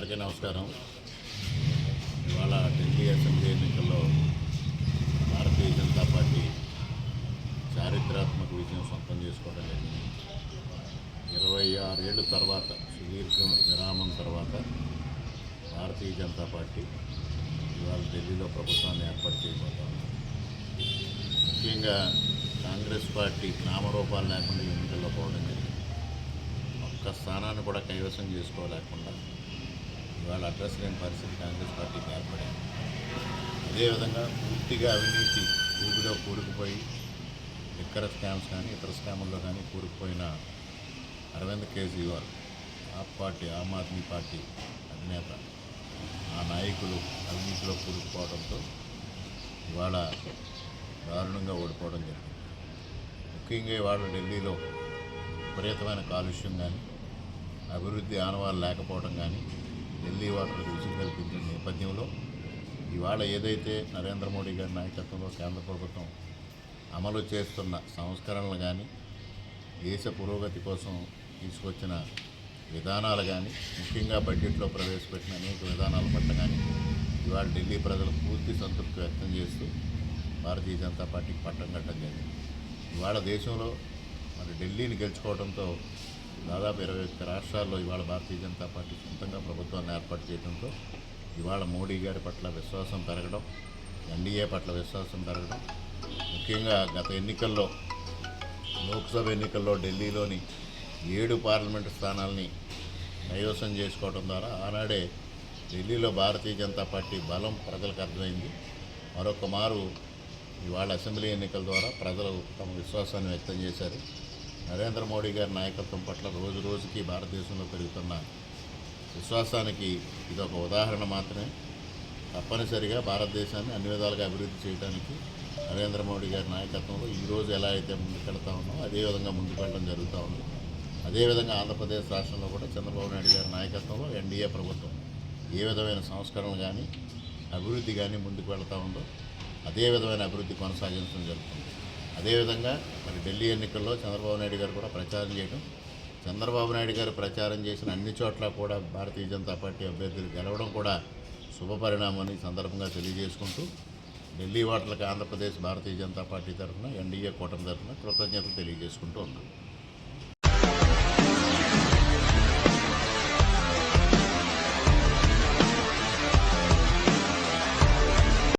నమస్కారం. ఇవాళ ఢిల్లీ అసెంబ్లీ ఎన్నికల్లో భారతీయ జనతా పార్టీ చారిత్రాత్మక విజయం సొంతం చేసుకోవడం జరిగింది. ఇరవై ఆరేళ్ళ తర్వాత సుదీర్ఘ విరామం తర్వాత భారతీయ జనతా పార్టీ ఇవాళ ఢిల్లీలో ప్రభుత్వాన్ని ఏర్పాటు చేయబోతోంది ముఖ్యంగా కాంగ్రెస్ పార్టీ నామరూపాలు లేకుండా ఎన్నికల్లో పోవడం జరిగింది. ఒక్క స్థానాన్ని కూడా కైవసం చేసుకోలేకుండా ఇవాళ అడ్రస్ లేని పరిస్థితి కాంగ్రెస్ పార్టీకి ఏర్పడింది. అదేవిధంగా పూర్తిగా అవినీతి ఊబిలో కూరుకుపోయి లిక్కర్ స్కామ్స్ కానీ ఇతర స్కాముల్లో కానీ కూరుకుపోయిన అరవింద్ కేజ్రీవాల్ ఆప్ పార్టీ ఆమ్ ఆద్మీ పార్టీ అధినేత ఆ నాయకులు అవినీతిలో కూరుకుపోవడంతో ఇవాళ దారుణంగా ఓడిపోవడం జరిగింది. ముఖ్యంగా ఇవాళ ఢిల్లీలో విపరీతమైన కాలుష్యం కానీ అభివృద్ధి ఆనవాళ్ళు లేకపోవడం కానీ ఢిల్లీ వాటర్ రుచి కల్పించిన నేపథ్యంలో ఇవాళ ఏదైతే నరేంద్ర మోడీ గారి నాయకత్వంలో కేంద్ర ప్రభుత్వం అమలు చేస్తున్న సంస్కరణలు కానీ దేశ పురోగతి కోసం తీసుకొచ్చిన విధానాలు కానీ ముఖ్యంగా బడ్జెట్లో ప్రవేశపెట్టిన అనేక విధానాల పట్ల కానీ ఇవాళ ఢిల్లీ ప్రజలు పూర్తి సంతృప్తి వ్యక్తం చేస్తూ భారతీయ జనతా పార్టీకి పట్టం కట్టడం జరిగింది. ఇవాళ దేశంలో మరి ఢిల్లీని గెలుచుకోవడంతో దాదాపు ఇరవై ఒక్క రాష్ట్రాల్లో ఇవాళ భారతీయ జనతా పార్టీ సొంతంగా ప్రభుత్వాన్ని ఏర్పాటు చేయడంతో ఇవాళ మోడీ గారి పట్ల విశ్వాసం పెరగడం ఎన్డీఏ పట్ల విశ్వాసం పెరగడం ముఖ్యంగా గత ఎన్నికల్లో లోక్సభ ఎన్నికల్లో ఢిల్లీలోని ఏడు పార్లమెంటు స్థానాల్ని కైవసం చేసుకోవడం ద్వారా ఆనాడే ఢిల్లీలో భారతీయ జనతా పార్టీ బలం ప్రజలకు అర్థమైంది. మరొక మారు ఇవాళ అసెంబ్లీ ఎన్నికల ద్వారా ప్రజలు తమ విశ్వాసాన్ని వ్యక్తం చేశారు. నరేంద్ర మోడీ గారి నాయకత్వం పట్ల రోజు రోజుకి భారతదేశంలో పెరుగుతున్న విశ్వాసానికి ఇది ఒక ఉదాహరణ మాత్రమే. తప్పనిసరిగా భారతదేశాన్ని అన్ని విధాలుగా అభివృద్ధి చేయడానికి నరేంద్ర మోడీ గారి నాయకత్వంలో ఈరోజు ఎలా అయితే ముందుకెళ్తా ఉన్నామో అదేవిధంగా ముందుకెళ్ళడం జరుగుతూ ఉంది. అదేవిధంగా ఆంధ్రప్రదేశ్ రాష్ట్రంలో కూడా చంద్రబాబు నాయుడు గారి నాయకత్వంలో ఎన్డీఏ ప్రభుత్వం ఏ విధమైన సంస్కరణలు కానీ అభివృద్ధి కానీ ముందుకు వెళ్తూ ఉందో అదే విధమైన అభివృద్ధి కొనసాగించడం జరుగుతుంది. అదేవిధంగా మరి ఢిల్లీ ఎన్నికల్లో చంద్రబాబు నాయుడు గారు కూడా ప్రచారం చేయడం చంద్రబాబు నాయుడు గారు ప్రచారం చేసిన అన్ని చోట్ల కూడా భారతీయ జనతా పార్టీ అభ్యర్థులు గెలవడం కూడా శుభపరిణామని సందర్భంగా తెలియజేసుకుంటూ ఢిల్లీ వాటలకు ఆంధ్రప్రదేశ్ భారతీయ జనతా పార్టీ తరఫున ఎన్డీఏ కూటమి తరఫున కృతజ్ఞతలు తెలియజేసుకుంటూ ఉన్నాను